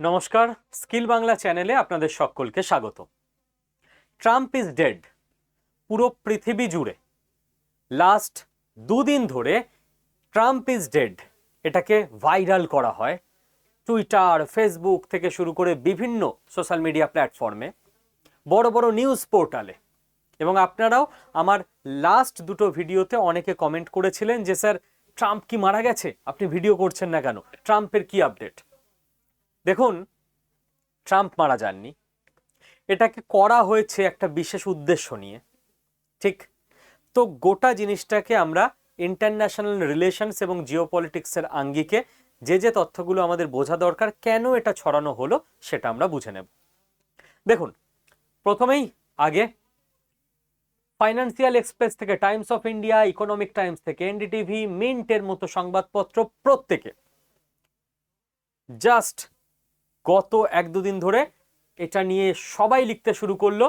নমস্কার, স্কিল বাংলা চ্যানেলে আপনাদের সকলকে স্বাগত ট্রাম্প ইজ ডেড, পুরো পৃথিবী জুড়ে। লাস্ট দুদিন ধরে ট্রাম্প ইজ ডেড, এটাকে ভাইরাল করা হয়। টুইটার, ফেসবুক থেকে শুরু করে বিভিন্ন সোশ্যাল মিডিয়া প্ল্যাটফর্মে, বড় বড় নিউজ পোর্টালে। এবং আপনারাও আমার লাস্ট দুটো ভিডিওতে অনেকে কমেন্ট করেছিলেন যে, স্যার, ট্রাম্প কি মারা গেছে? আপনি ভিডিও করছেন না কেন? ট্রাম্পের কি আপডেট? দেখুন, ট্রাম্প মারা যাননি। এটাকে করা হয়েছে একটা বিশেষ উদ্দেশ্য নিয়ে, ঠিক? তো গোটা জিনিসটাকে আমরা ইন্টারন্যাশনাল রিলেশনস এবং জিওপলিটিক্সের আঙ্গিকে যে যে তথ্যগুলো আমাদের বোঝা দরকার, কেন এটা ছড়ানো হলো সেটা আমরা বুঝে নেব। দেখুন, প্রথমেই আগে ফাইন্যান্সিয়াল এক্সপ্রেস থেকে Times of India Economic Times থেকে এনডিটিভি মিন্টের মতো সংবাদপত্র প্রত্যেকে জাস্ট গত এক দুদিন ধরে এটা নিয়ে সবাই লিখতে শুরু করল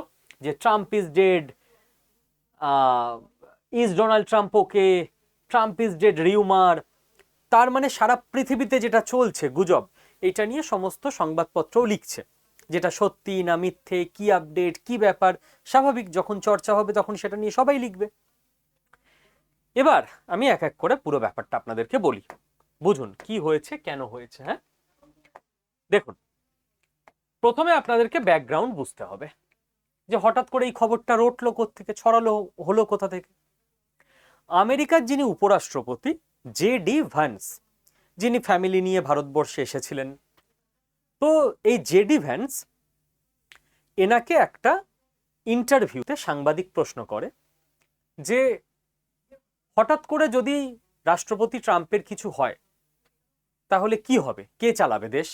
যে Trump is dead is Donald Trump okay Trump is dead rumour তার মানে সারা পৃথিবীতে যেটা চলছে গুজব, এটা নিয়ে সমস্ত সংবাদপত্রও লিখছে, যেটা সত্যি না মিথ্যে, কি আপডেট কি ব্যাপার, স্বাভাবিক যখন চর্চা হবে তখন সেটা নিয়ে সবাই লিখবে। এবার আমি এক এক করে পুরো ব্যাপারটা আপনাদেরকে বলি, বুঝুন কি হয়েছে, কেন হয়েছে হ্যাঁ? দেখুন প্রথমে আপনাদেরকে ব্যাকগ্রাউন্ড বুঝতে হবে। যে হঠাৎ করে এই খবরটা রটলো থেকে ছড়ালো, হলো কোথা থেকে? আমেরিকার যিনি উপরাষ্ট্রপতি, জে ডি ভ্যান্স, যিনি ফ্যামিলি নিয়ে ভারতবর্ষে এসেছিলেন। তো এই জে ডি ভ্যান্স এনাকে একটা ইন্টারভিউতে সাংবাদিক প্রশ্ন করে যে, হঠাৎ করে যদি রাষ্ট্রপতি ট্রাম্পের কিছু হয়, তাহলে কি হবে? কে চালাবে দেশ?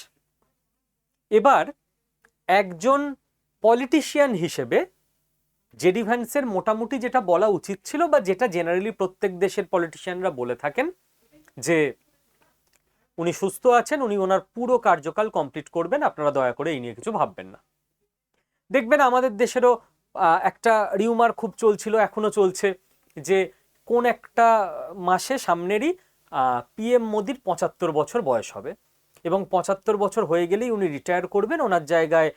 এবার একজন পলিটিশিয়ান হিসেবে জেডি ভ্যান্সের মোটামুটি যেটা বলা উচিত ছিল বা যেটা জেনারেলি প্রত্যেক দেশের পলিটিশিয়ানরা বলে থাকেন, যে উনি সুস্থ আছেন, উনি ওনার পুরো কার্যকাল কমপ্লিট করবেন, আপনারা দয়া করে এই নিয়ে কিছু ভাববেন না। দেখবেন আমাদের দেশেরও একটা রিউমার খুব চলছিল, এখনও চলছে, যে কোন একটা মাসে সামনেরই পিএম মোদির পঁচাত্তর বছর বয়স হবে। এবং পঁচাত্তর বছর হয়ে গেলেই উনি রিটায়ার করবেন। ওনার জায়গায়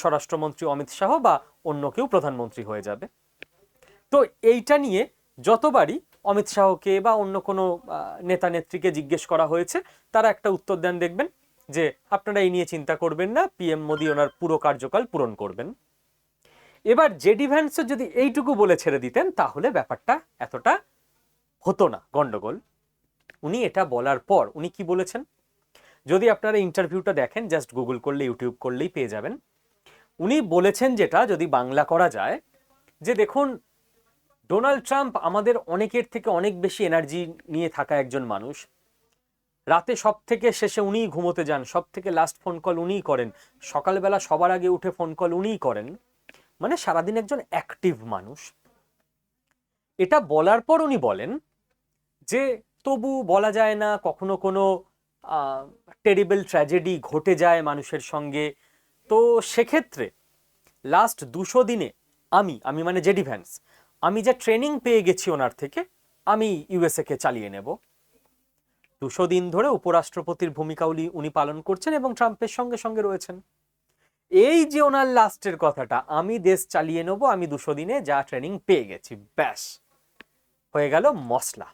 স্বরাষ্ট্রমন্ত্রী অমিত শাহ বা অন্য কেউ প্রধানমন্ত্রী হয়ে যাবে। তো এইটা নিয়ে যতবারই অমিত শাহকে বা অন্য কোনো নেতা নেত্রীকে জিজ্ঞেস করা হয়েছে, তারা একটা উত্তর দেন দেখবেন যে, আপনারা এই নিয়ে চিন্তা করবেন না পিএম মোদি ওনার পুরো কার্যকাল পূরণ করবেন। এবার জেডি ভ্যান্সও যদি এইটুকু বলে ছেড়ে দিতেন, তাহলে ব্যাপারটা এতটা হতো না। গন্ডগোল। উনি এটা বলার পর উনি কি বলেছেন? যদি আপনারা ইন্টারভিউটা দেখেন জাস্ট গুগল করলে ইউটিউব করলেই পেয়ে যাবেন। উনি বলেছেন যেটা, যদি বাংলা করা যায়, যে দেখুন ডোনাল্ড ট্রাম্প আমাদের অনেকের থেকে অনেক বেশি এনার্জি নিয়ে থাকা একজন মানুষ। রাতে সব থেকে শেষে উনিই ঘুমোতে যান সব থেকে লাস্ট ফোন কল উনিই করেন, সকালবেলা সবার আগে উঠে ফোন কল উনিই করেন। মানে সারাদিন একজন অ্যাক্টিভ মানুষ। এটা বলার পর উনি বলেন যে, তবু বলা যায় না, কখনো কোনো টেরিবল ট্র্যাজেডি ঘটে যায় মানুষের সঙ্গে। তো সেক্ষেত্রে লাস্ট দুশো দিনে আমি আমি মানে জেডি ভ্যান্স আমি যে ট্রেনিং পেয়ে গেছি ওনার থেকে, আমি ইউএসএ কে চালিয়ে নেব। দুশো দিন ধরে উপরাষ্ট্রপতির ভূমিকা উনি উনি পালন করছেন এবং ট্রাম্পের সঙ্গে সঙ্গে রয়েছেন। এই যে ওনার লাস্টের কথাটা, আমি দেশ চালিয়ে নেব, আমি দুশো দিনে যা ট্রেনিং পেয়ে গেছি, ব্যাস। হয়ে গেল মশলা।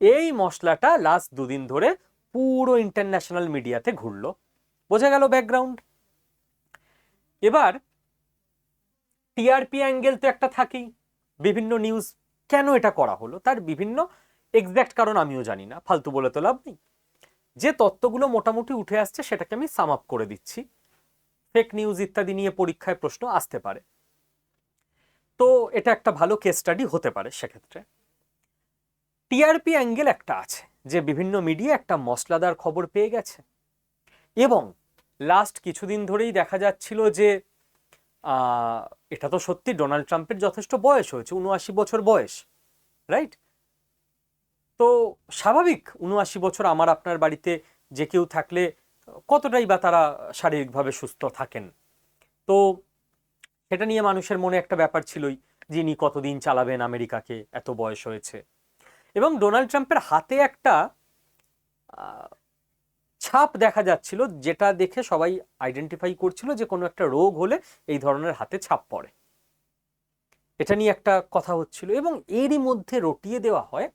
এই মশলাটা লাস্ট দুদিন ধরে পুরো ইন্টারন্যাশনাল মিডিয়াতে ঘুরলো। বোঝা গেল ব্যাকগ্রাউন্ড এবার টিআরপি অ্যাঙ্গেল তো একটা থাকেই। বিভিন্ন নিউজ কেন এটা করা হলো? তার বিভিন্ন এক্স্যাক্ট কারণ আমিও জানি না। ফালতু বলে তো লাভ নেই। যে তত্ত্বগুলো মোটামুটি উঠে আসছে, সেটাকে আমি সাম আপ করে দিচ্ছি। ফেক নিউজ ইত্যাদি নিয়ে পরীক্ষায় প্রশ্ন আসতে পারে। তো এটা একটা ভালো কেস স্টাডি হতে পারে সেক্ষেত্রে। টিআরপি অ্যাঙ্গেল একটা আছে। যে বিভিন্ন মিডিয়া একটা মশলাদার খবর পেয়ে গেছে। এবং লাস্ট কিছুদিন ধরেই দেখা যাচ্ছিল যে এটা তো সত্যি ডোনাল্ড ট্রাম্পের যথেষ্ট বয়স হয়েছে, উনআশি বছর বয়স রাইট তো স্বাভাবিক উনআশি বছর আমার আপনার বাড়িতে যে কেউ থাকলে কতটাই বা তারা শারীরিকভাবে সুস্থ থাকেন। তো সেটা নিয়ে মানুষের মনে একটা ব্যাপার ছিলই যিনি কতদিন চালাবেন আমেরিকাকে, এত বয়স হয়েছে। এবং ডোনাল্ড ট্রাম্পের হাতে একটা ছাপ দেখা যাচ্ছিল যেটা দেখে সবাই আইডেন্টিফাই করছিল যে কোনো একটা রোগ হলে এই ধরনের হাতে ছাপ পড়ে। এটা নিয়ে একটা কথা হচ্ছিল এবং এরই মধ্যে রটিয়ে দেওয়া হয়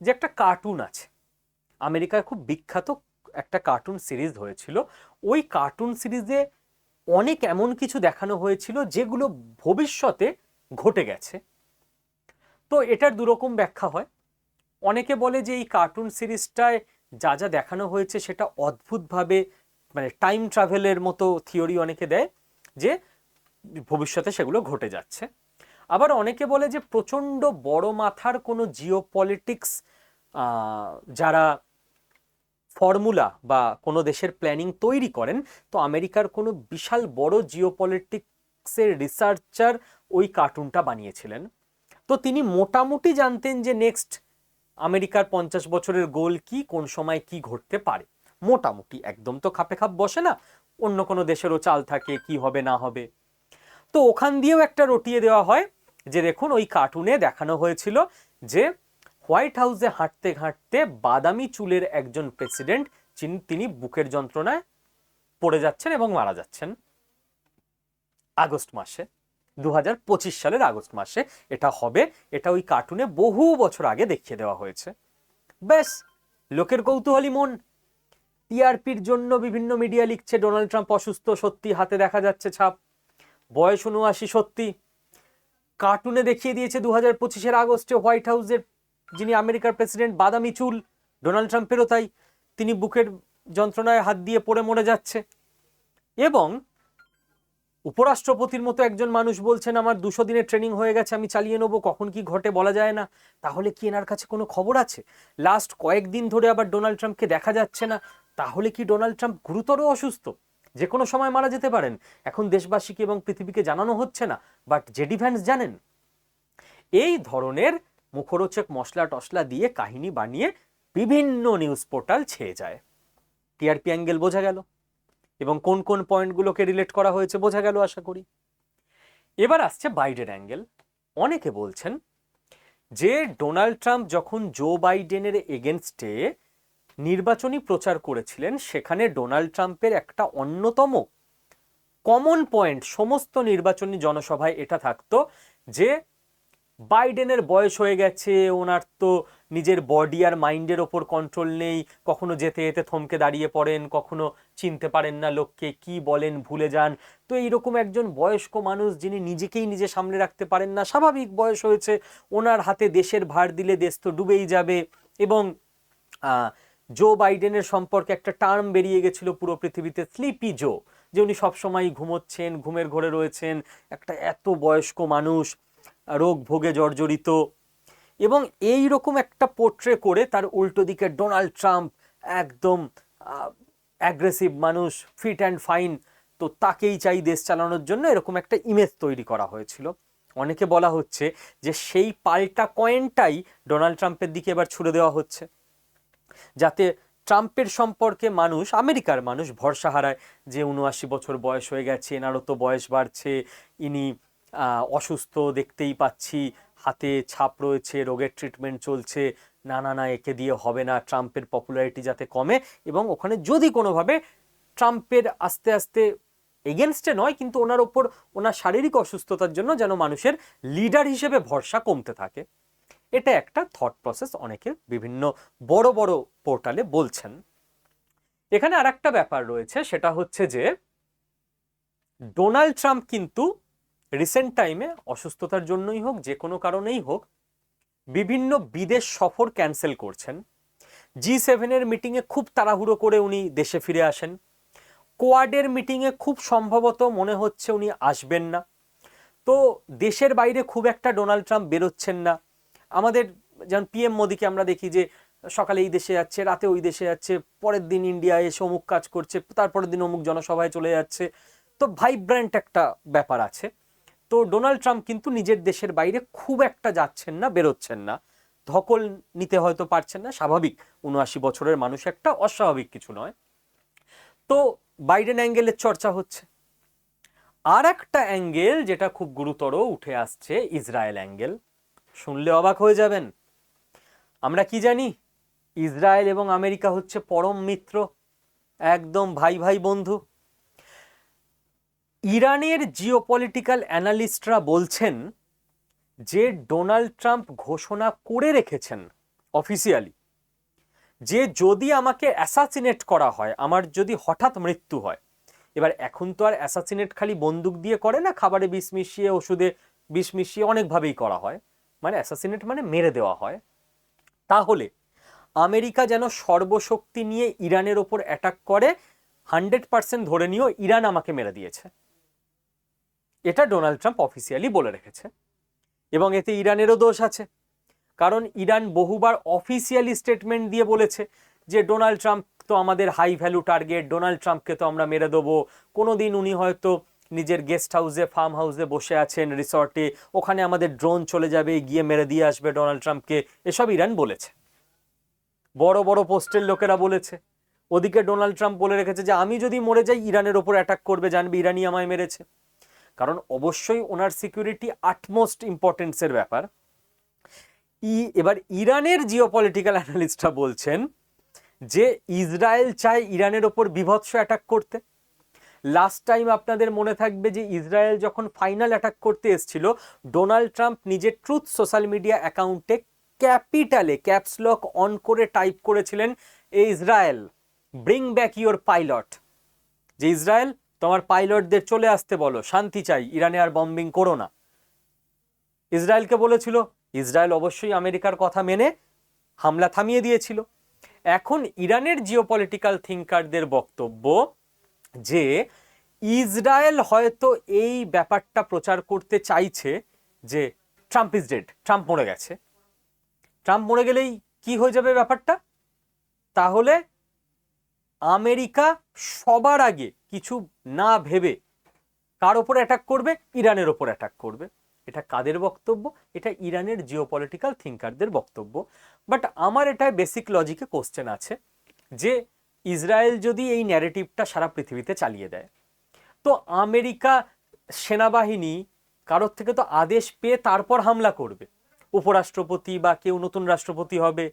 যে একটা কার্টুন আছে। আমেরিকার খুব বিখ্যাত একটা কার্টুন সিরিজ হয়েছিল। ওই কার্টুন সিরিজে অনেক এমন কিছু দেখানো হয়েছিল যেগুলো ভবিষ্যতে ঘটে গেছে। তো এটার দুরকম ব্যাখ্যা হয়। অনেকে বলে যে এই কার্টুন সিরিজটায় যা যা দেখানো হয়েছে সেটা অদ্ভুতভাবে মানে টাইম ট্রাভেলের মতো থিওরি অনেকে দেয় যে ভবিষ্যতে সেগুলো ঘটে যাচ্ছে। আবার অনেকে বলে যে প্রচণ্ড বড় মাথার কোনো জিও পলিটিক্স যারা ফর্মুলা বা কোনো দেশের প্ল্যানিং তৈরি করেন, তো আমেরিকার কোনো বিশাল বড় জিও পলিটিক্সের রিসার্চার ওই কার্টুনটা বানিয়েছিলেন। তো তিনি মোটামুটি জানতেন যে নেক্সট আমেরিকার পঞ্চাশ বছরের গোল কি, কোন সময় কি ঘটতে পারে? মোটামুটি একদম তো খাপে খাপ বসে না। অন্য কোনো দেশেরও চাল থাকে, কি হবে, না হবে। তো ওখান দিয়েও একটা রটিয়ে দেওয়া হয় যে, দেখুন, ওই কার্টুনে দেখানো হয়েছিল যে, হোয়াইট হাউসে হাঁটতে হাঁটতে বাদামি চুলের একজন প্রেসিডেন্ট তিনি বুকের যন্ত্রণায় পড়ে যাচ্ছেন এবং মারা যাচ্ছেন আগস্ট মাসে। দু হাজার পঁচিশ সালের আগস্ট মাসে এটা হবে। এটা ওই কার্টুনে বহু বছর আগে দেখিয়ে দেওয়া হয়েছে। ব্যাস, লোকের কৌতূহলী মন। টিআরপির জন্য বিভিন্ন মিডিয়া লিখছে, ডোনাল্ড ট্রাম্প অসুস্থ, সত্যি হাতে দেখা যাচ্ছে ছাপ। বয়স উনআশি সত্যি। কার্টুনে দেখিয়ে দিয়েছে দু হাজার পঁচিশের আগস্টে হোয়াইট হাউসের যিনি আমেরিকার প্রেসিডেন্ট, বাদামি চুল, ডোনাল্ড ট্রাম্পেরও তাই। তিনি বুকের যন্ত্রণায় হাত দিয়ে পড়ে মরে যাচ্ছে। এবং উপরাষ্ট্রপতির মতো একজন মানুষ বলছেন, আমার দুশো দিনের ট্রেনিং হয়ে গেছে, আমি চালিয়ে নেব, কখন কি ঘটে বলা যায় না। তাহলে কি এনার কাছে কোনো খবর আছে? লাস্ট কয়েকদিন ধরে আবার ডোনাল্ড ট্রাম্পকে দেখা যাচ্ছে না, তাহলে কি ডোনাল্ড ট্রাম্প গুরুতর অসুস্থ? যে কোনো সময় মারা যেতে পারেন। এখন দেশবাসীকে এবং পৃথিবীকে জানানো হচ্ছে না, বাট জেডি ভ্যান্স জানেন। এই ধরনের মুখরোচক মশলা টসলা দিয়ে কাহিনী বানিয়ে বিভিন্ন নিউজ পোর্টাল ছেয়ে যায়। টিআরপি অ্যাঙ্গেল বোঝা গেল। এবং কোন কোন পয়েন্টগুলোকে রিলেট করা হয়েছে বোঝা গেল আশা করি। এবার আসছে বাইডেন অ্যাঙ্গেল। অনেকে বলছেন যে ডোনাল্ড ট্রাম্প যখন জো বাইডেনের এগেনস্টে নির্বাচনী প্রচার করেছিলেন, সেখানে ডোনাল্ড ট্রাম্পের একটা অন্যতম কমন পয়েন্ট সমস্ত নির্বাচনী জনসভায় এটা থাকতো যে বাইডেনের বয়স হয়ে গেছে, ওনার তো নিজের বডি আর মাইন্ডের ওপর কন্ট্রোল নেই, কখনো যেতে যেতে থমকে দাঁড়িয়ে পড়েন, কখনো চিনতে পারেন না লোককে, কি বলেন, ভুলে যান। তো এইরকম একজন বয়স্ক মানুষ যিনি নিজেকেই নিজে সামনে রাখতে পারেন না, স্বাভাবিক বয়স হয়েছে, ওনার হাতে দেশের ভার দিলে দেশ তো ডুবেই যাবে এবং জো বাইডেনের সম্পর্কে একটা টার্ম বেরিয়ে গেছিল পুরো পৃথিবীতে, স্লিপি জো, যে উনি সবসময় ঘুমোচ্ছেন, ঘুমের ঘরে রয়েছেন, একটা এত বয়স্ক মানুষ রোগ ভোগে জর্জরিত। এবং এই রকম একটা পোর্ট্রে করে তার উল্টো দিকে ডোনাল্ড ট্রাম্প একদম অ্যাগ্রেসিভ মানুষ ফিট অ্যান্ড ফাইন তো তাকেই চাই দেশ চালানোর জন্য এরকম একটা ইমেজ তৈরি করা হয়েছিল। অনেকে বলা হচ্ছে যে সেই পাল্টা কয়েনটাই ডোনাল্ড ট্রাম্পের দিকে এবার ছুড়ে দেওয়া হচ্ছে। যাতে ট্রাম্পের সম্পর্কে মানুষ, আমেরিকার মানুষ ভরসা হারায় যে উনআশি বছর বয়স হয়ে গেছে, এনারও তো বয়স বাড়ছে, ইনি অসুস্থ দেখতেই পাচ্ছি, হাতে ছাপ রয়েছে, রোগের ট্রিটমেন্ট চলছে, না না না, একে দিয়ে হবে না, ট্রাম্পের পপুলারিটি যাতে কমে এবং ওখানে যদি কোনোভাবে ট্রাম্পের আস্তে আস্তে এগেনস্টে নয়, কিন্তু ওনার ওপর ওনার শারীরিক অসুস্থতার জন্য যেন মানুষের লিডার হিসেবে ভরসা কমতে থাকে। এটা একটা থট প্রসেস অনেকে বিভিন্ন বড় বড় পোর্টালে বলছেন। এখানে আর একটা ব্যাপার রয়েছে, সেটা হচ্ছে যে ডোনাল্ড ট্রাম্প কিন্তু রিসেন্ট টাইমে অসুস্থতার জন্যই হোক, যে কোনো কারণেই হোক, বিভিন্ন বিদেশ সফর ক্যান্সেল করছেন। জি সেভেনের মিটিংয়ে খুব তাড়াহুড়ো করে উনি দেশে ফিরে আসেন। কোয়াডের মিটিংয়ে খুব সম্ভবত মনে হচ্ছে উনি আসবেন না। তো দেশের বাইরে খুব একটা ডোনাল্ড ট্রাম্প বেরোচ্ছেন না। আমাদের যেমন পিএম মোদিকে আমরা দেখি যে সকালে এই দেশে যাচ্ছে, রাতে ওই দেশে যাচ্ছে, পরের দিন ইন্ডিয়া এসে অমুক কাজ করছে, তারপরের দিন অমুক জনসভায় চলে যাচ্ছে। তো ভাইব্র্যান্ট একটা ব্যাপার আছে। তো ডোনাল্ড ট্রাম্প কিন্তু নিজের দেশের বাইরে খুব একটা যাচ্ছেন না, বেরোচ্ছেন না। ধকল নিতে হয়তো পারছেন না, স্বাভাবিক। উনআশি বছরের মানুষ একটা অস্বাভাবিক কিছু নয়। তো বাইডেন অ্যাঙ্গেলের চর্চা হচ্ছে। আর একটা অ্যাঙ্গেল যেটা খুব গুরুতর উঠে আসছে, ইসরায়েল অ্যাঙ্গেল। শুনলে অবাক হয়ে যাবেন। আমরা কি জানি? ইসরায়েল এবং আমেরিকা হচ্ছে পরম মিত্র, একদম ভাই ভাই বন্ধু। ইরানের জিওপলিটিক্যাল অ্যানালিস্টরা বলছেন যে ডোনাল্ড ট্রাম্প ঘোষণা করে রেখেছেন অফিসিয়ালি যে যদি আমাকে অ্যাসাসিনেট করা হয়, আমার যদি হঠাৎ মৃত্যু হয়, এবার এখন তো আর অ্যাসাসিনেট খালি বন্দুক দিয়ে করে না, খাবারে বিষ মিশিয়ে, ওষুধে বিষ মিশিয়ে অনেকভাবেই করা হয়। মানে অ্যাসাসিনেট মানে মেরে দেওয়া হয়। তাহলে আমেরিকা যেন সর্বশক্তি নিয়ে ইরানের ওপর অ্যাটাক করে হান্ড্রেড পার্সেন্ট ধরে নিয়েও ইরান আমাকে মেরে দিয়েছে। এটা ডোনাল্ড ট্রাম্প অফিসিয়ালি বলে রেখেছে। এবং এতে ইরানেরও দোষ আছে। কারণ ইরান বহুবার অফিসিয়ালি স্টেটমেন্ট দিয়ে বলেছে যে ডোনাল্ড ট্রাম্প তো আমাদের হাই ভ্যালু টার্গেট ডোনাল্ড ট্রাম্পকে তো আমরা মেরে দেবো। কোনো দিন উনি হয়তো নিজের গেস্ট হাউসে ফার্ম হাউসে বসে আছেন রিসর্টে ওখানে আমাদের ড্রোন চলে যাবে, গিয়ে মেরে দিয়ে আসবে ডোনাল্ড ট্রাম্পকে। এসব ইরান বলেছে। বড় বড় পোস্টের লোকেরা বলেছে। ওদিকে ডোনাল্ড ট্রাম্প বলে রেখেছে যে, আমি যদি মরে যাই, ইরানের ওপর অ্যাটাক করবে, জানবে ইরানি আমায় মেরেছে। কারণ অবশ্যই ওনার সিকিউরিটি আটমোস্ট ইম্পর্টেন্সের ব্যাপার। ই, এবার ইরানের জিওপলিটিক্যাল অ্যানালিস্টরা বলছেন যে ইসরায়েল চায় ইরানের ওপর বিভৎস অ্যাটাক করতে। লাস্ট টাইম আপনাদের মনে থাকবে যে ইসরায়েল যখন ফাইনাল অ্যাটাক করতে এসেছিল ডোনাল্ড ট্রাম্প নিজের ট্রুথ সোশ্যাল মিডিয়া অ্যাকাউন্টে ক্যাপিটালে ক্যাপসলক অন করে টাইপ করেছিলেন, এ Israel bring back your pilot যে ইসরায়েল তোমার পাইলটদের চলে আসতে বলো, শান্তি চাই, ইরানে আর বম্বিং করো না। ইসরায়েলকে বলেছিল, ইসরায়েল অবশ্যই আমেরিকার কথা মেনে হামলা থামিয়ে দিয়েছিল। এখন ইরানের জিওপলিটিক্যাল থিঙ্কারদের বক্তব্য যে, ইসরায়েল হয়তো এই ব্যাপারটা প্রচার করতে চাইছে যে, ট্রাম্প ইজ ডেড ট্রাম্প মরে গেছে। ট্রাম্প মরে গেলেই কি হয়ে যাবে ব্যাপারটা? তাহলে আমেরিকা সবার আগে কিছু না ভেবে কার ওপর অ্যাটাক করবে? ইরানের ওপর অ্যাটাক করবে। এটা কাদের বক্তব্য? এটা ইরানের জিওপলিটিক্যাল থিঙ্কারদের বক্তব্য। বাট আমার এটা বেসিক লজিকে কোশ্চেন আছে যে ইসরায়েল যদি এই ন্যারেটিভটা সারা পৃথিবীতে চালিয়ে দেয়, তো আমেরিকা সেনাবাহিনী কারোর থেকে তো আদেশ পেয়ে তারপর হামলা করবে। উপরাষ্ট্রপতি বা কেউ নতুন রাষ্ট্রপতি হবে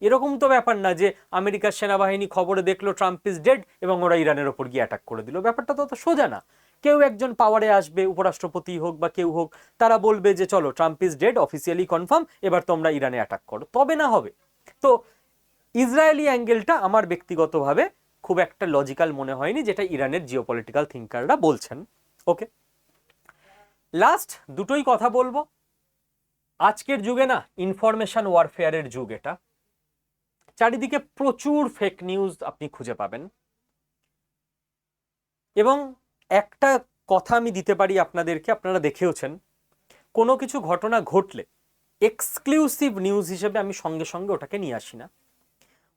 এরকম তো ব্যাপার না যে আমেরিকার সেনাবাহিনী খবরে দেখল ট্রাম্প ইজ ডেড এবং ওরা ইরানের ওপর গিয়ে অ্যাটাক করে দিল। ব্যাপারটা তো অত সোজা না। কেউ একজন পাওয়ারে আসবে, উপরাষ্ট্রপতি হোক বা কেউ হোক, তারা বলবে যে চলো, Trump is dead officially confirm এবার তোমরা ইরানে অ্যাটাক করো। তবে না হবে। তো ইসরায়েলি অ্যাঙ্গেলটা আমার ব্যক্তিগতভাবে খুব একটা লজিক্যাল মনে হয়নি, যেটা ইরানের জিওপলিটিক্যাল থিঙ্কাররা বলছেন। ওকে? লাস্ট দুটোই কথা বলব। আজকের যুগে না ইনফরমেশন ওয়ারফেয়ারের যুগ এটা। চারিদিকে প্রচুর ফেক নিউজ আপনি খুঁজে পাবেন। এবং একটা কথা আমি দিতে পারি আপনাদেরকে, আপনারা দেখেওছেন, কোনো কিছু ঘটনা ঘটলে এক্সক্লুসিভ নিউজ হিসেবে আমি সঙ্গে সঙ্গে ওটাকে নিয়ে আসি না।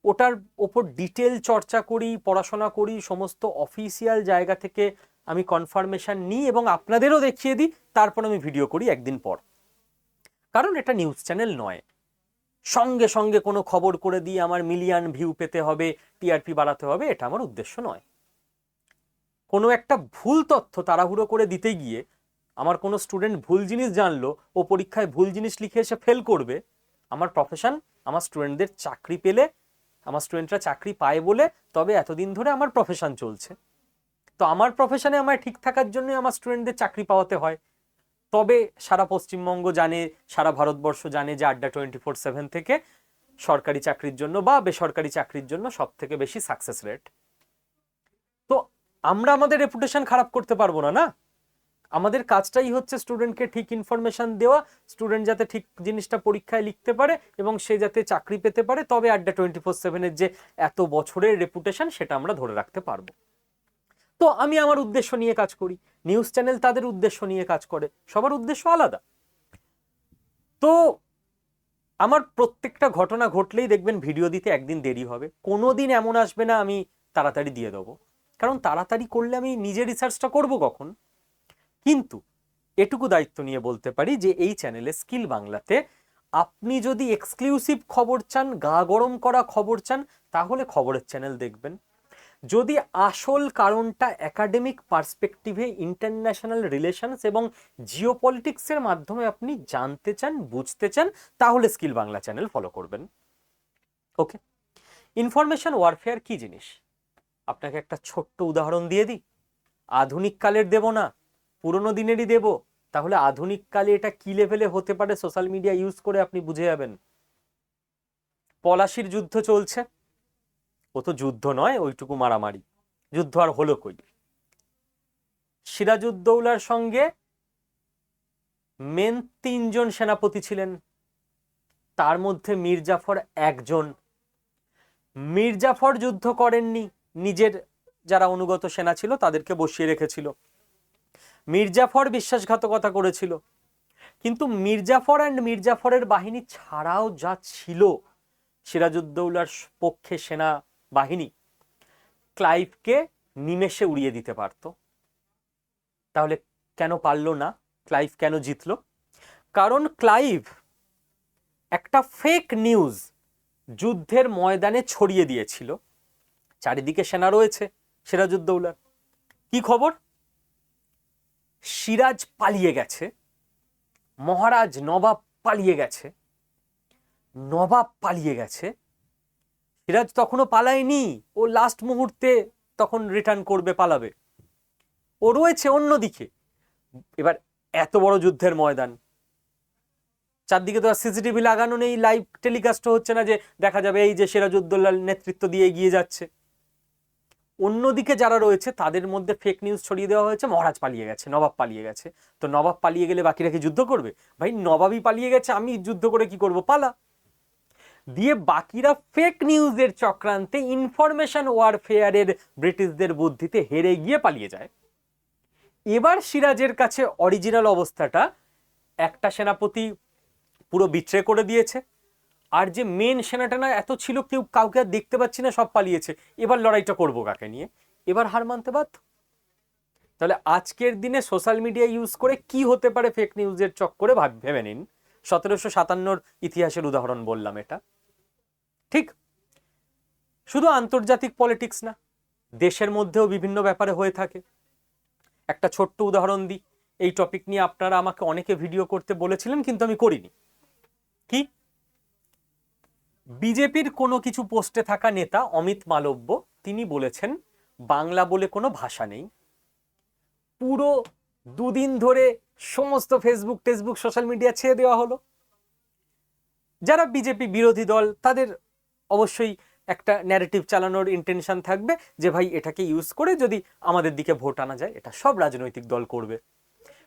ওটার ওপর ডিটেল চর্চা করি, পড়াশোনা করি, সমস্ত অফিসিয়াল জায়গা থেকে আমি কনফার্মেশন নিই এবং আপনাদেরও দেখিয়ে দিই, তারপর আমি ভিডিও করি একদিন পর। কারণ এটা নিউজ চ্যানেল নয়। সঙ্গে সঙ্গে কোনো খবর করে দিয়ে আমার মিলিয়ন ভিউ পেতে হবে, টিআরপি বাড়াতে হবে, এটা আমার উদ্দেশ্য নয়। কোনো একটা ভুল তথ্য তাড়াহুড়ো করে দিতে গিয়ে আমার কোনো স্টুডেন্ট ভুল জিনিস জানলো, ও পরীক্ষায় ভুল জিনিস লিখে এসে ফেল করবে, আমার প্রফেশন আমার স্টুডেন্টদের চাকরি পেলে, আমার স্টুডেন্টরা চাকরি পায় বলে তবে এতদিন ধরে আমার প্রফেশন চলছে। তো আমার প্রফেশনে আমায় ঠিক থাকার জন্য আমার স্টুডেন্টদের চাকরি পাওয়াতে হয়। তবে সারা পশ্চিমবঙ্গ জানে, সারা ভারতবর্ষ জানে যে আড্ডা টোয়েন্টি ফোর সেভেন থেকে সরকারি চাকরির জন্য বা বেসরকারি চাকরির জন্য সব থেকে বেশি সাকসেস রেট তো আমরা আমাদের রেপুটেশন খারাপ করতে পারব না না? আমাদের কাজটাই হচ্ছে স্টুডেন্টকে ঠিক ইনফরমেশন দেওয়া স্টুডেন্ট যাতে ঠিক জিনিসটা পরীক্ষায় লিখতে পারে এবং সে যাতে চাকরি পেতে পারে, তবে আড্ডা টোয়েন্টি ফোর সেভেনের যে এত বছরের রেপুটেশন সেটা আমরা ধরে রাখতে পারব। তো আমি আমার উদ্দেশ্য নিয়ে কাজ করি। নিউজ চ্যানেল তাদের উদ্দেশ্য নিয়ে কাজ করে। সবার উদ্দেশ্য আলাদা। তো আমার প্রত্যেকটা ঘটনা ঘটলেই দেখবেন ভিডিও দিতে একদিন দেরি হবে। কোনো দিন এমন আসবে না আমি তাড়াতাড়ি দিয়ে দেবো। কারণ তাড়াতাড়ি করলে আমি নিজে রিসার্চটা করব কখন? কিন্তু এটুকু দায়িত্ব নিয়ে বলতে পারি যে এই চ্যানেলে স্কিল বাংলাতে আপনি যদি এক্সক্লুসিভ খবর চান, গা গরম করা খবর চান, তাহলে খবরের চ্যানেল দেখবেন। যদি আসল কারণটা একাডেমিক পার্সপেক্টিভে ইন্টারন্যাশনাল রিলেশনস এবং জিওপলিটিক্সের মাধ্যমে আপনি জানতে চান, বুঝতে চান, তাহলে স্কিল বাংলা চ্যানেল ফলো করবেন। ওকে ইনফরমেশন ওয়ারফেয়ার কি জিনিস? আপনাকে একটা ছোট্ট উদাহরণ দিয়ে দিই। আধুনিক কালের দেব না, পুরনো দিনেরই দেব। তাহলে আধুনিক কালে এটা কি লেভেলে হতে পারে? সোশ্যাল মিডিয়া ইউজ করে আপনি বুঝে যাবেন। পলাশির যুদ্ধ চলছে। ও তো যুদ্ধ নয়, ওইটুকু মারামারি। যুদ্ধ আর হলো কই? সিরাজউদ্দৌলার সঙ্গে মেন তিনজন সেনাপতি ছিলেন। তার মধ্যে মির্জাফর একজন। মির্জাফর যুদ্ধ করেননি, নিজের যারা অনুগত সেনা ছিল তাদেরকে বসিয়ে রেখেছিল। মির্জাফর বিশ্বাসঘাতকতা করেছিল। কিন্তু মির্জাফর অ্যান্ড মির্জাফরের বাহিনী ছাড়াও যা ছিল, সিরাজউদ্দৌলার পক্ষে সেনা বাহিনী ক্লাইভকে নিমেষে উড়িয়ে দিতে পারত। তাহলে কেন পারল না? ক্লাইভ কেন জিতলো? কারণ ক্লাইভ একটা ফেক নিউজ যুদ্ধের ময়দানে ছড়িয়ে দিয়েছিল। চারিদিকে সেনা রয়েছে সিরাজউদ্দৌলার কি খবর? সিরাজ পালিয়ে গেছে। মহারাজ নবাব পালিয়ে গেছে। নবাব পালিয়ে গেছে। সিরাজ তখনও পালায়নি। ও লাস্ট মুহূর্তে তখন রিটার্ন করবে, পালাবে। ও রয়েছে অন্যদিকে। এবার এত বড় যুদ্ধের ময়দান। চারদিকে তো আর সিসিটিভি লাগানো নেই লাইভ টেলিকাস্টও হচ্ছে না যে দেখা যাবে এই যে সিরাজউদ্দৌলার নেতৃত্ব দিয়ে এগিয়ে যাচ্ছে। অন্যদিকে যারা রয়েছে, তাদের মধ্যে ফেক নিউজ ছড়িয়ে দেওয়া হয়েছে, মহারাজ পালিয়ে গেছে, নবাব পালিয়ে গেছে। তো নবাব পালিয়ে গেলে বাকিরা কি যুদ্ধ করবে? ভাই, নবাবই পালিয়ে গেছে, আমি যুদ্ধ করে কি করব? পালা। দিয়ে বাকিরা ফেক নিউজের চক্রান্তে ইনফরমেশন ওয়ারফেয়ারের ব্রিটিশদের বুদ্ধিতে হেরে গিয়ে পালিয়ে যায়। এবার সিরাজের কাছে অরিজিনাল অবস্থাটা একটা সেনাপতি পুরো বিট্রে করে দিয়েছে। আর যে মেন সেনাটা না এত ছিল, কেউ কাউকে আর দেখতে পাচ্ছি না, সব পালিয়েছে। এবার লড়াইটা করব কাকে নিয়ে? এবার হার মানতে বাধ্য? তাহলে আজকের দিনে সোশ্যাল মিডিয়া ইউজ করে কি হতে পারে ফেক নিউজের চক্করে? ভাব ভেবে নিন। সতেরোশো সাতান্নর ইতিহাসের উদাহরণ বললাম এটা। ঠিক? শুধু আন্তর্জাতিক পলিটিক্স না, দেশের মধ্যেও বিভিন্ন ব্যাপারে হয়ে থাকে। একটা ছোট্ট উদাহরণ দিই, এই টপিক নিয়ে আপনারা আমাকে অনেকে ভিডিও করতে বলেছিলেন, কিন্তু আমি করিনি। কি? বিজেপির কোনো কিছু পোস্টে থাকা নেতা অমিত মালব্য, তিনি বলেছেন, বাংলা বলে কোনো ভাষা নেই। পুরো দুদিন ধরে সমস্ত ফেসবুক টেসবুক সোশ্যাল মিডিয়া ছেড়ে দেওয়া হলো। যারা বিজেপি বিরোধী দল, তাদের অবশ্যই একটা ন্যারেটিভ চালানোর ইন্টেনশন থাকবে যে ভাই এটাকে ইউজ করে যদি আমাদের দিকে ভোট আনা যায়, এটা সব রাজনৈতিক দল করবে।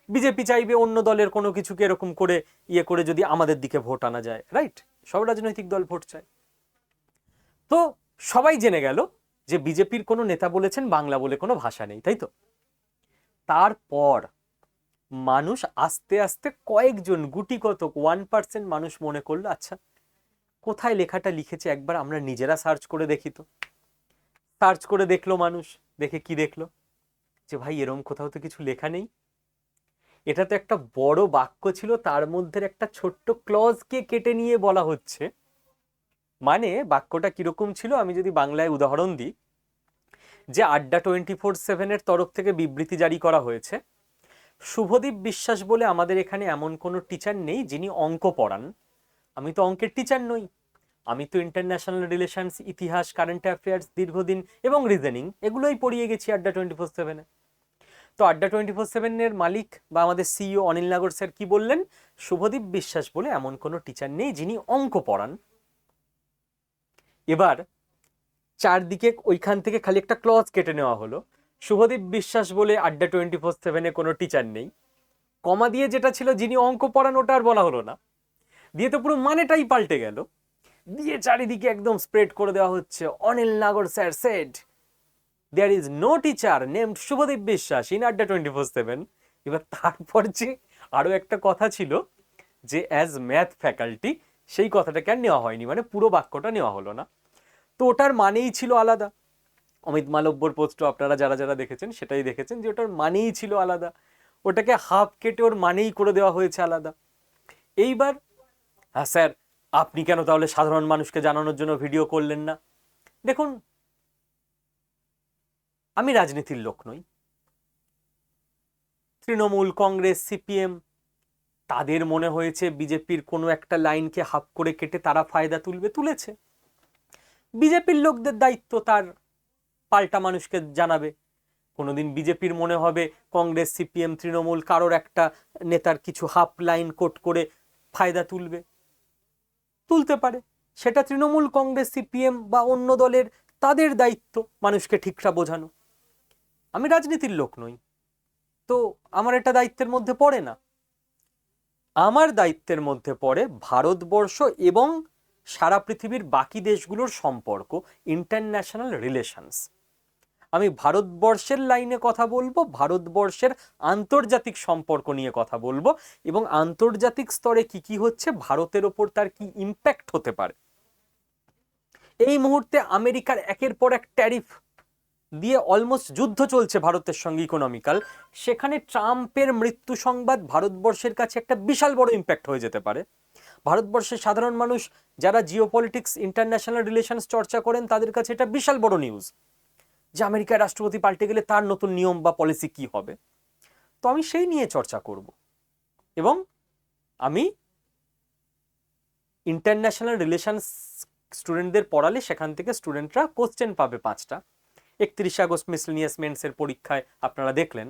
বিজেপি চাইবে অন্য দলের কোনো কিছুকে এরকম করে ইয়ে করে যদি আমাদের দিকে ভোট আনা যায় রাইট সব রাজনৈতিক দল ভোট চায়। তো সবাই জেনে গেল যে বিজেপির কোনো নেতা বলেছেন বাংলা বলে কোনো ভাষা নেই, তাই তো? তারপর মানুষ আস্তে আস্তে কয়েকজন গুটি কতক ওয়ান পার্সেন্ট মানুষ মনে করল আচ্ছা কোথায় লেখাটা লিখেছে একবার আমরা নিজেরা সার্চ করে দেখি তো। সার্চ করে দেখল মানুষ, দেখে কি দেখল? যে ভাই, এরম কোথাও তো কিছু লেখা নেই। এটা তো একটা বড় বাক্য ছিল, তার মধ্যে একটা ছোট্ট ক্লজকে কেটে নিয়ে বলা হচ্ছে। মানে বাক্যটা কীরকম ছিল, আমি যদি বাংলায় উদাহরণ দিই। যে আড্ডা টোয়েন্টি ফোর সেভেনের তরফ থেকে বিবৃতি জারি করা হয়েছে। শুভদীপ বিশ্বাস বলে আমাদের এখানে এমন কোনো টিচার নেই যিনি অঙ্ক পড়ান। আমি তো অঙ্কের টিচার নই। আমি তো ইন্টারন্যাশনাল রিলেশনস ইতিহাস কারেন্ট অ্যাফেয়ার্স দীর্ঘদিন এবং রিজনিং এগুলোই পড়িয়ে গেছি আড্ডা টোয়েন্টি ফোর সেভেনে তো আড্ডা টোয়েন্টি ফোর সেভেনের মালিক বা আমাদের সিইও অনিল নাগর স্যার কি বললেন? শুভদীপ বিশ্বাস বলে এমন কোনো টিচার নেই যিনি অঙ্ক পড়ান। এবার চারদিকে ওইখান থেকে খালি একটা ক্লজ কেটে নেওয়া হলো। শুভদীপ বিশ্বাস বলে আড্ডা টোয়েন্টি ফোর সেভেনে কোনো টিচার নেই। কমা দিয়ে যেটা ছিল যিনি অঙ্ক পড়ান ওটা আর বলা হলো না। দিয়ে তো পুরো মানেটাই পাল্টে গেল। দিয়ে চারিদিকে একদম স্প্রেড করে দেওয়া হচ্ছে Anil Nagar sir said there is no teacher named Shubhadeep Biswas in Adda twenty four seven এবার তারপর যে আরও একটা কথা ছিল যে অ্যাজ ম্যাথ ফ্যাকাল্টি সেই কথাটাকে আর নেওয়া হয়নি মানে পুরো বাক্যটা নেওয়া হলো না। তো ওটার মানেই ছিল আলাদা। অমিত মালব্যর পোস্টও আপনারা যারা যারা দেখেছেন সেটাই দেখেছেন যে ওটার মানেই ছিল আলাদা। ওটাকে হাফ কেটে ওর মানেই করে দেওয়া হয়েছে আলাদা। এইবার হ্যাঁ স্যার, আপনি কেন তাহলে সাধারণ মানুষকে জানানোর জন্য ভিডিও করলেন না? দেখুন, আমি রাজনীতির লোক নই। তৃণমূল, কংগ্রেস, সিপিএম, তাদের মনে হয়েছে বিজেপির কোনো একটা লাইনকে হাফ করে কেটে তারা ফায়দা তুলবে, তুলেছে। বিজেপির লোকদের দায়িত্ব তার, পাল্টা মানুষকে জানাবে। কোনোদিন বিজেপির মনে হবে কংগ্রেস, সিপিএম, তৃণমূল কারোর একটা নেতার কিছু হাফ লাইন কোট করে ফায়দা তুলবে। তুলতে পারে। সেটা তৃণমূল কংগ্রেস, সিপিএম বা অন্য দলের তাদের দায়িত্ব মানুষকে ঠিকটা বোঝানো। আমি রাজনীতির লোক নই। তো আমার এটা দায়িত্বের মধ্যে পড়ে না। আমার দায়িত্বের মধ্যে পড়ে ভারতবর্ষ এবং সারা পৃথিবীর বাকি দেশগুলোর সম্পর্ক ইন্টারন্যাশনাল রিলেশনস আমি ভারতবর্ষের লাইনে কথা বলব, ভারতবর্ষের আন্তর্জাতিক সম্পর্ক নিয়ে কথা বলব এবং আন্তর্জাতিক স্তরে কি কি হচ্ছে, ভারতের ওপর তার কি ইম্প্যাক্ট হতে পারে। এই মুহূর্তে আমেরিকার একের পর এক ট্যারিফ দিয়ে অলমোস্ট যুদ্ধ চলছে ভারতের সঙ্গে ইকোনমিক্যাল সেখানে ট্রাম্পের মৃত্যু সংবাদ ভারতবর্ষের কাছে একটা বিশাল বড় ইম্প্যাক্ট হয়ে যেতে পারে। ভারতবর্ষের সাধারণ মানুষ যারা জিওপলিটিক্স ইন্টারন্যাশনাল রিলেশনস চর্চা করেন, তাদের কাছে এটা বিশাল বড় নিউজ যে আমেরিকার রাষ্ট্রপতি পাল্টে গেলে তার নতুন নিয়ম বা পলিসি কি হবে? তো আমি সেই নিয়ে চর্চা করব। এবং আমি ইন্টারন্যাশনাল রিলেশনস স্টুডেন্টদের পড়ালে সেখান থেকে স্টুডেন্টরা কোশ্চেন পাবে পাঁচটা। একত্রিশে আগস্ট মিসলিনিয়াস মেন্সের পরীক্ষায় আপনারা দেখলেন।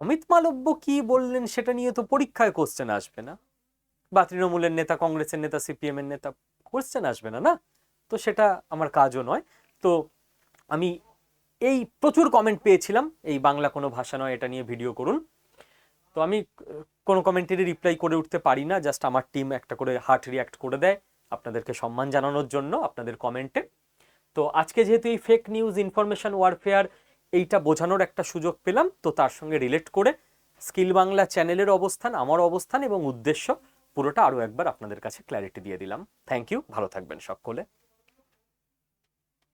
অমিত মালব্য কি বললেন সেটা নিয়ে তো পরীক্ষায় কোশ্চেন আসবে না। বা তৃণমূলের নেতা, কংগ্রেসের নেতা সিপিএম এর নেতা কোশ্চেন আসবে না না? তো সেটা আমার কাজও নয়। তো আমি এই প্রচুর কমেন্ট পেয়েছিলাম। এই বাংলা কোনো ভাষা নয়, এটা নিয়ে ভিডিও করুন। তো আমি কোনো কমেন্টেরই রিপ্লাই করে উঠতে পারি না জাস্ট আমার টিম একটা করে হার্ট রিয়াক্ট করে দেয় আপনাদেরকে সম্মান জানানোর জন্য আপনাদের কমেন্টে তো আজকে যেহেতু এই ফেক নিউজ ইনফরমেশন ওয়ারফেয়ার এইটা বোঝানোর একটা সুযোগ পেলাম, তো তার সঙ্গে রিলেট করে স্কিল বাংলা চ্যানেলের অবস্থান, আমার অবস্থান এবং উদ্দেশ্য পুরোটা আরও একবার আপনাদের কাছে ক্ল্যারিটি দিয়ে দিলাম। থ্যাংক ইউ ভালো থাকবেন সকলে।